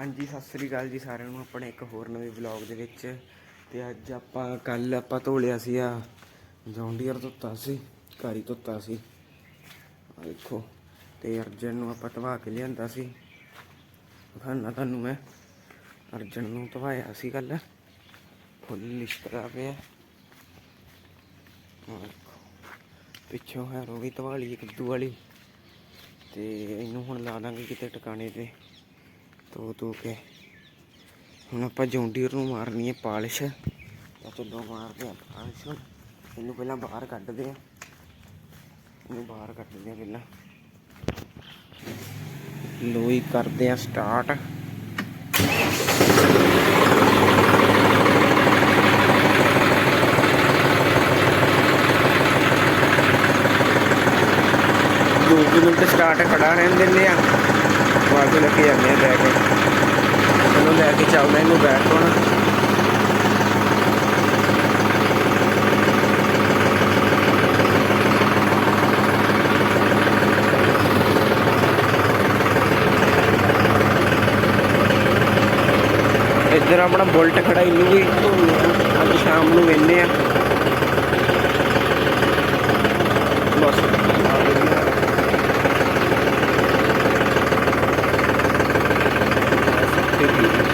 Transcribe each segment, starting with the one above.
ਹਾਂਜੀ, ਸਤਿ ਸ੍ਰੀ ਅਕਾਲ ਜੀ ਸਾਰਿਆਂ ਨੂੰ। ਆਪਣੇ ਇੱਕ ਹੋਰ ਨਵੇਂ ਵਲੌਗ ਦੇ ਵਿੱਚ। ਤੇ ਅੱਜ ਆਪਾਂ ਕੱਲ ਆਪਾਂ ਧੋ ਲਿਆ ਸੀ ਆ ਜੌਂਡੀਅਰ ਧੋਤਾ ਸੀ, ਘਾਰੀ ਧੋਤਾ ਸੀ। ਆ ਦੇਖੋ, ਤੇ ਅਰਜਨ ਨੂੰ ਆਪਾਂ ਧਵਾ ਕੇ ਲਿਆਂਦਾ ਸੀ। ਦਿਖਾਉਣਾ ਤੁਹਾਨੂੰ ਮੈਂ। ਅਰਜਨ ਨੂੰ ਧਵਾਇਆ ਸੀ ਕੱਲ ਫੁੱਲ ਲਿਸ਼ਕਦਾ ਪਿਆ। ਪਿੱਛੋਂ ਹੈ ਉਹ ਵੀ ਧਵਾ ਲਈ ਕੱਦੂ ਵਾਲੀ। ਤੇ ਇਹਨੂੰ ਹੁਣ ਲਾ ਦਾਂਗੇ ਕਿਤੇ ਟਿਕਾਣੇ ਤੇ। ਧੋ ਤੋ ਕੇ। ਹੁਣ ਆਪਾਂ ਜੌਂਡੀਅਰ ਨੂੰ ਮਾਰਨੀ ਹੈ ਪਾਲਿਸ਼। ਤਾਂ ਚਲੋ ਮਾਰਦੇ ਆ ਪਾਲਿਸ਼ ਇਹਨੂੰ ਪਹਿਲਾਂ ਬਾਹਰ ਕੱਢਦੇ ਆ ਇਹਨੂੰ ਬਾਹਰ ਕੱਢਦੇ ਆ ਪਹਿਲਾਂ। ਲੋਈ ਕਰਦੇ ਆ ਸਟਾਰਟ ਦੋ ਕੁ ਮਿੰਟ ਸਟਾਰਟ ਖੜਾ ਰਹਿਣ ਦਿੰਦੇ ਆ ਬਾਅਦ ਲੈ ਕੇ ਜਾਂਦੇ ਆ ਲੈ ਕੇ ਚਲੋ ਲੈ ਕੇ ਚੱਲਦੇ ਇਹਨੂੰ ਬੈਠ ਹੁਣ। ਇੱਧਰ ਆਪਣਾ ਬੁਲਟ ਖੜਾ, ਇਹਨੂੰ ਵੀ ਅੱਜ ਸ਼ਾਮ ਨੂੰ ਵੇਨੇ ਆ ਬਸ ਆ ਵਧੀਆ। ਤੇ ਠੀਕ ਹੈ।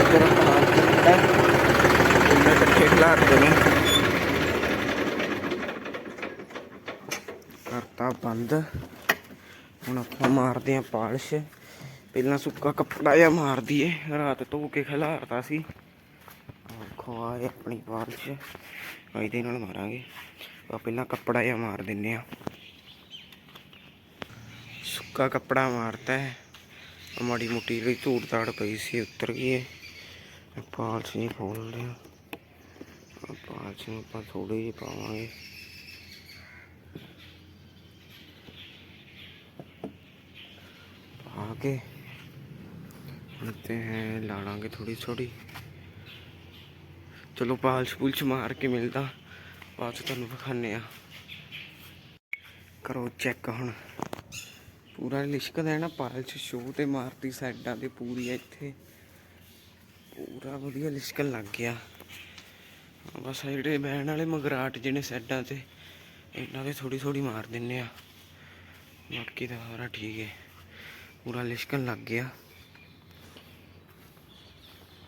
ਇੱਧਰ ਆਪਣਾ ਇਹਨਾਂ ਇਕੱਠੇ ਖਿਲਾਰਦੇ ਨੇ ਕਰਤਾ ਬੰਦ। ਹੁਣ ਆਪਾਂ ਮਾਰਦੇ ਆ ਪਾਲਿਸ਼। ਪਹਿਲਾਂ ਸੁੱਕਾ ਕੱਪੜਾ ਜਿਹਾ ਮਾਰ ਦਈਏ। ਰਾਤ ਧੋ ਕੇ ਖਿਲਾਰਤਾ ਸੀ। ਆਖੋ ਆ ਆਪਣੀ ਪਾਲਿਸ਼। ਇਹਦੇ ਨਾਲ ਮਾਰਾਂਗੇ। ਆ ਪਹਿਲਾਂ ਕੱਪੜਾ ਜਿਹਾ ਮਾਰ ਦਿੰਨੇ ਆ ਸੁੱਕਾ ਕੱਪੜਾ ਮਾਰਤਾ ਹੈ। ਮਾੜੀ ਮੋਟੀ ਜਿਹੜੀ ਧੂੜ ਤਾੜ ਪਈ ਸੀ, ਉਤਰ ਗਈ ਹੈ। ਪਾਲਿਸ਼ ਨਹੀਂ ਖੋਲਦੇ ਆ। ਆਹ ਨੂੰ ਆਪਾਂ ਥੋੜੀ ਜਿਹੀ ਪਾਵਾਂਗੇ। ਪਾ ਕੇ ਤੇ ਹੈ ਲਾ ਲਾਂਗੇ ਥੋੜੀ ਥੋੜੀ ਚਲੋ ਪਾਲਸ਼ ਪੁਲਸ਼ ਮਾਰ ਕੇ ਮਿਲਦਾ। ਬਾਅਦ ਚ ਤੁਹਾਨੂੰ ਵਿਖਾਣੇ ਆ ਕਰੋ ਚੈੱਕ ਹੁਣ। ਪੂਰਾ ਲਿਸ਼ਕਦਾ ਹੈ ਨਾ, ਪਾਲਸ਼ ਸ਼ੋ ਤੇ ਮਾਰਦੀ ਸਾਈਡਾਂ ਤੇ ਪੂਰੀ ਇੱਥੇ। ਪੂਰਾ ਵਧੀਆ ਲਿਸ਼ਕਣ ਲੱਗ ਗਿਆ। ਹਾਂ, ਬਸ ਜਿਹੜੇ ਬਹਿਣ ਵਾਲੇ ਮਗਰਾਟ ਜਿਹਨੇ ਸਾਈਡਾਂ ਤੇ ਇਹਨਾਂ ਦੇ ਥੋੜੀ ਥੋੜੀ ਮਾਰ ਦਿੰਨੇ ਆ। ਬਾਕੀ ਤਾਂ ਸਾਰਾ ਠੀਕ ਹੈ ਪੂਰਾ ਲਿਸ਼ਕਣ ਲੱਗ ਗਿਆ।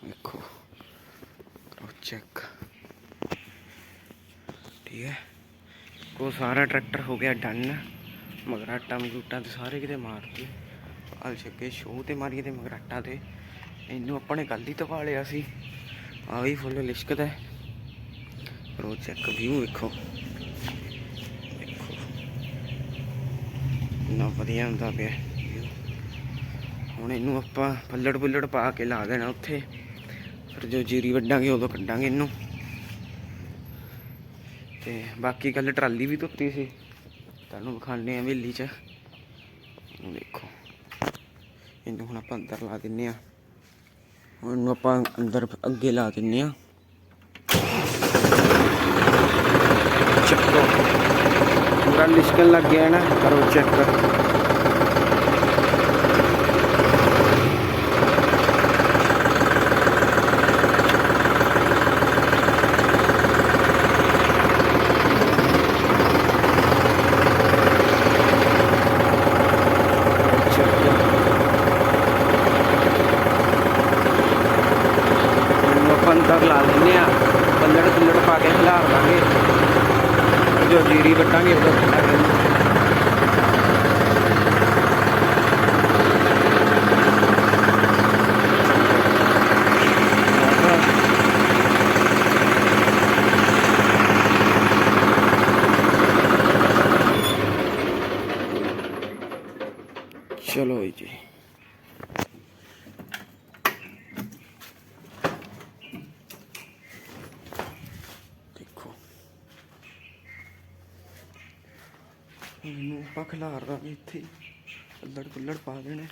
ਦੇਖੋ ਕਰੋ ਚੈੱਕ ਠੀਕ ਹੈ ਕੋ ਸਾਰਾ ਟਰੈਕਟਰ ਹੋ ਗਿਆ ਡਨ। ਮਗਰਾਟਾ ਮਗੂਟਾਂ ਤੇ ਸਾਰੇ ਕਿਤੇ ਮਾਰਤੀ। ਹਾਲ ਛੱਕੇ ਸ਼ੋਅ ਤੇ ਮਾਰੀਏ ਤੇ ਮਗਰਾਟਾ ਤੇ। ਇਹਨੂੰ ਆਪਾਂ ਨੇ ਕੱਲ ਹੀ ਧਵਾ ਲਿਆ ਸੀ। ਆ ਵੀ ਫੁੱਲ ਲਿਸ਼ਕਦਾ ਹੈ। ਕਰੋ ਚੈੱਕ ਵਿਊ ਵੇਖੋ। ਦੇਖੋ। ਨਾ ਵਧੀਆ ਹੁੰਦਾ ਪਿਆ view। ਹੁਣ ਇਹਨੂੰ ਆਪਾਂ ਪੱਲੜ ਪੁੱਲੜ ਪਾ ਕੇ ਲਾ ਦੇਣਾ ਉੱਥੇ। ਫਿਰ ਜੋ ਜੀਰੀ ਵੱਢਾਂਗੇ ਉਦੋਂ ਕੱਢਾਂਗੇ ਇਹਨੂੰ। ਤੇ ਬਾਕੀ ਕੱਲ ਟਰਾਲੀ ਵੀ ਧੁੱਤੀ ਸੀ। ਤੁਹਾਨੂੰ ਵਿਖਾਣੇ ਆ ਹਵੇਲੀ 'ਚ। ਉਹ ਦੇਖੋ। ਇਹਨੂੰ ਹੁਣ ਆਪਾਂ ਅੰਦਰ ਲਾ ਦਿੰਨੇ ਆ ਉਹਨੂੰ ਆਪਾਂ ਅੰਦਰ ਅੱਗੇ ਲਾ ਦਿੰਨੇ ਆ। ਚੱਕੋ। ਪੂਰਾ ਲਿਸ਼ਕਣ ਲੱਗ ਗਿਆ ਨਾ, ਕਰੋ ਚੈੱਕ ਇਹਨੂੰ ਆਪਾਂ ਅੰਦਰ ਲਾ ਦਿੰਨੇ ਆ ਪੱਲੜ ਪੁੱਲੜ ਪਾ ਕੇ ਖਿਲਾਰ ਦਾਂਗੇ ਜੋ ਜੀਰੀ ਵੱਟਾਂਗੇ ਉਦੋਂ ਕੱਢਾਂਗੇ ਇਹਨੂੰ। ਚਲੋ ਜੀ ਦੇਖੋ ਇਹਨੂੰ ਆਪਾਂ ਖਿਲਾਰ ਦਾਂਗੇ ਇੱਥੇ ਪੱਲੜ ਪੁੱਲੜ ਪਾ ਦੇਣੇ।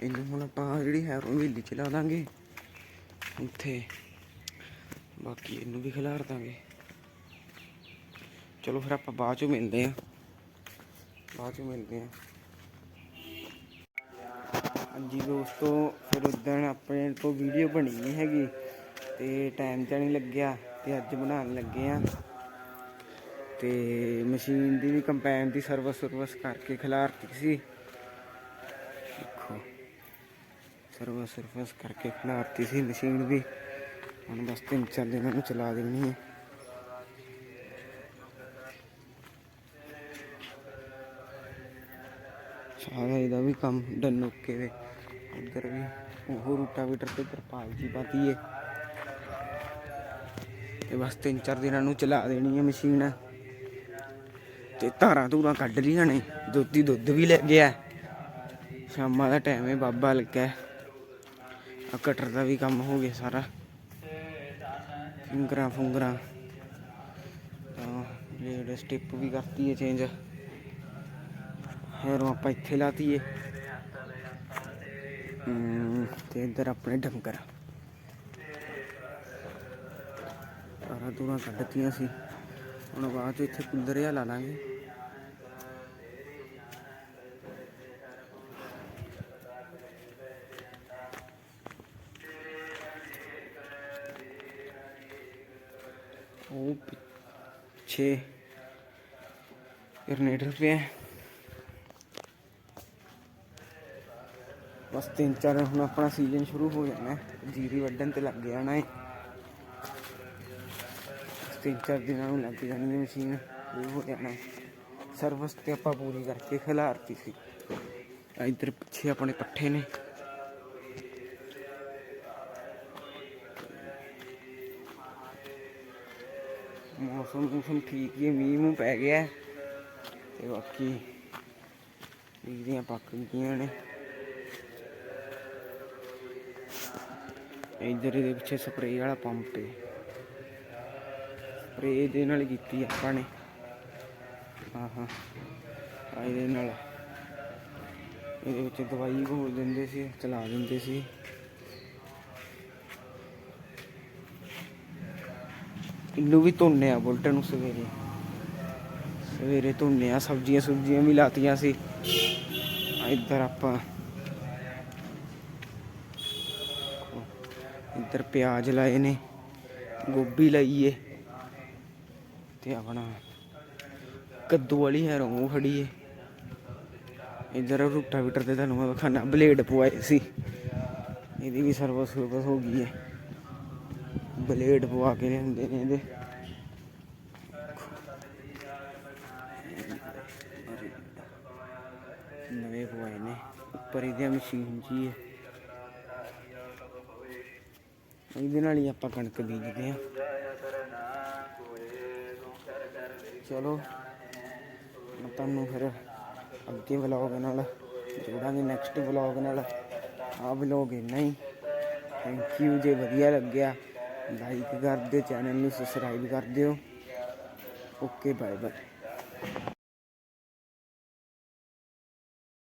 ਇਹਨੂੰ ਹੁਣ ਆਪਾਂ ਜਿਹੜੀ ਹੈ ਉਹ ਚ ਲਾ ਦਾਂਗੇ। ਉੱਥੇ। ਬਾਕੀ ਇਹਨੂੰ ਵੀ ਖਿਲਾਰ ਦਾਂਗੇ। ਚਲੋ ਫਿਰ ਆਪਾਂ ਬਾਅਦ ਚੋਂ ਮਿਲਦੇ ਆ ਬਾਅਦ ਚ ਮਿਲਦੇ ਆ ਹਾਂਜੀ ਦੋਸਤੋ, ਫਿਰ ਉਦੋਂ ਆਪਣੇ ਤੋਂ ਵੀਡੀਓ ਬਣੀ ਨਹੀਂ ਹੈਗੀ। ਤੇ ਟਾਈਮ ਤਾਂ ਨਹੀਂ ਲੱਗਿਆ। ਤੇ ਅੱਜ ਬਣਾਉਣ ਲੱਗੇ ਆ ਤੇ ਮਸ਼ੀਨ ਦੀ ਵੀ ਕੰਪੈਨ ਦੀ ਸਰਵਿਸ ਸਰਵਿਸ ਕਰਕੇ ਖਿਲਾਰਤੀ ਸੀ। ਦੇਖੋ ਸਰਵਿਸ ਸਰਵਿਸ ਕਰਕੇ ਖਿਲਾਰਤੀ ਸੀ ਮਸ਼ੀਨ ਵੀ। ਹੁਣ ਬਸ ਤਿੰਨ ਚਾਰ ਦਿਨਾਂ ਨੂੰ ਚਲਾ ਦੇਣੀ ਹੈ। ਸਾਰਾ ਇਹਦਾ ਵੀ ਕੰਮ ਡਨ ਓਕੇ ਵੇ। ਇੱਧਰ ਵੀ ਉਹ ਰੂਟਾਵੀਟਰ ਤੇ ਤਰਪਾਲ ਜੀ ਪਾਤੀ ਏ। ਤੇ ਬਸ ਤਿੰਨ ਚਾਰ ਦਿਨਾਂ ਨੂੰ ਚਲਾ ਦੇਣੀ ਹੈ ਮਸ਼ੀਨ। ਤੇ ਧਾਰਾਂ ਧੂਰਾਂ ਕੱਢ ਲੀਆਂ ਨੇ ਦੁੱਧੀ ਦੁੱਧ ਵੀ ਲੈ ਗਿਆ। ਸ਼ਾਮਾਂ ਦਾ ਟਾਈਮ ਹੈ ਬਾਬਾ ਲੱਗਾ। ਆ ਕਟਰ ਦਾ ਵੀ ਕੰਮ ਹੋ ਗਿਆ ਸਾਰਾ। ਫਿੰਗਰਾਂ ਫੁੰਗਰਾਂ। ਤਾਂ ਜਿਹੜੇ ਸਟਿਪ ਵੀ ਕਰਤੀ ਹੈ ਚੇਂਜ ਹੋਰ ਆਪਾਂ ਇੱਥੇ ਲਾਤੀ ਏ ਤੇ ਇੱਧਰ ਆਪਣੇ ਡੰਗਰ। ਤਾਰਾਂ ਤੂਰਾਂ ਕੱਢਤੀਆਂ ਸੀ। ਹੁਣ ਬਾਅਦ ਚ ਇੱਥੇ ਕੂਲਰ ਜਿਹਾ ਲਾ ਲਾਂਗੇ। ਉਹ ਪਿੱਛੇ ਜਨਰੇਟਰ ਪਿਆ ਬਸ ਤਿੰਨ ਚਾਰ ਹੁਣ ਆਪਣਾ ਸੀਜ਼ਨ ਸ਼ੁਰੂ ਹੋ ਜਾਣਾ। ਜੀਰੀ ਵੱਢਣ ਤੇ ਲੱਗ ਜਾਣਾ ਹੈ ਤਿੰਨ ਚਾਰ ਦਿਨਾਂ ਨੂੰ ਲੱਗ ਜਾਣੀ ਹੈ ਮਸ਼ੀਨ। ਸ਼ੁਰੂ ਹੋ ਜਾਣਾ। ਸਰਵਿਸ ਤੇ ਆਪਾਂ ਪੂਰੀ ਕਰਕੇ ਖਿਲਾਰਤੀ ਸੀ। ਇੱਧਰ ਪਿੱਛੇ ਆਪਣੇ ਪੱਠੇ ਨੇ। ਮੌਸਮ ਮੌਸਮ ਠੀਕ ਹੀ ਮੀਂਹ ਮੂੰਹ ਪੈ ਗਿਆ। ਹੈ। ਤੇ ਬਾਕੀ ਇਹਦੀਆਂ ਪੱਕ ਗਈਆਂ ਨੇ। ਇੱਧਰ ਇਹਦੇ ਪਿੱਛੇ ਸਪਰੇਅ ਵਾਲਾ ਪੰਪ ਹੈ ਸਪਰੇਅ ਇਹਦੇ ਨਾਲ ਕੀਤੀ ਆਪਾਂ ਨੇ। ਹਾਂ ਹਾਂ ਇਹਦੇ ਨਾਲ। ਇਹਦੇ ਵਿੱਚ ਦਵਾਈ ਘੋਲ ਦਿੰਦੇ ਸੀ, ਚਲਾ ਦਿੰਦੇ ਸੀ। ਇਹਨੂੰ ਵੀ ਧੋਨੇ ਆ ਬੁਲਟ ਨੂੰ ਸਵੇਰੇ। ਸਵੇਰੇ ਧੋਨੇ ਆ, ਸਬਜ਼ੀਆਂ ਸੁਬਜ਼ੀਆਂ ਵੀ ਲਾਤੀਆਂ ਸੀ। ਇੱਧਰ ਆਪਾਂ ਇੱਧਰ ਪਿਆਜ਼ ਲਾਏ ਨੇ, ਗੋਭੀ ਲਾਈਏ ਤੇ ਆਪਣਾ ਕੱਦੂ ਵਾਲੀ ਹੈ ਰੋਂ ਖੜੀ ਏ। ਇੱਧਰ ਰੂਟਾਵੀਟਰ ਤੇ ਤੁਹਾਨੂੰ ਮੈਂ ਵਿਖਾਣਾ ਬਲੇਡ ਪਵਾਏ ਸੀ। ਇਹਦੀ ਵੀ ਸਰਵਿਸ ਸਰਵਿਸ ਹੋ ਗਈ ਹੈ ਬਲੇਡ ਪਵਾ ਕੇ ਲਿਆਂਦੇ ਨੇ ਇਹਦੇ। ਨਵੇਂ ਪਵਾਏ ਨੇ, ਉੱਪਰ ਇਹਦੇ ਮਸ਼ੀਨ ਜੀ ਹੈ ਇਹਦੇ ਨਾਲ ਹੀ ਆਪਾਂ ਕਣਕ ਬੀਜਦੇ ਆ। ਚਲੋ, ਮੈਂ ਤੁਹਾਨੂੰ ਫਿਰ ਅੱਗੇ ਵਲੌਗ ਨਾਲ, ਜੋੜਾਂਗੇ ਨੈਕਸਟ ਵਲੌਗ ਨਾਲ। ਆ ਵਲੌਗ ਇੰਨਾ ਹੀ। ਥੈਂਕ ਯੂ ਜੇ ਵਧੀਆ ਲੱਗਿਆ ਲਾਈਕ ਕਰ ਦਿਓ ਚੈਨਲ ਨੂੰ ਸਬਸਕ੍ਰਾਈਬ ਕਰ ਦਿਓ। Okay bye bye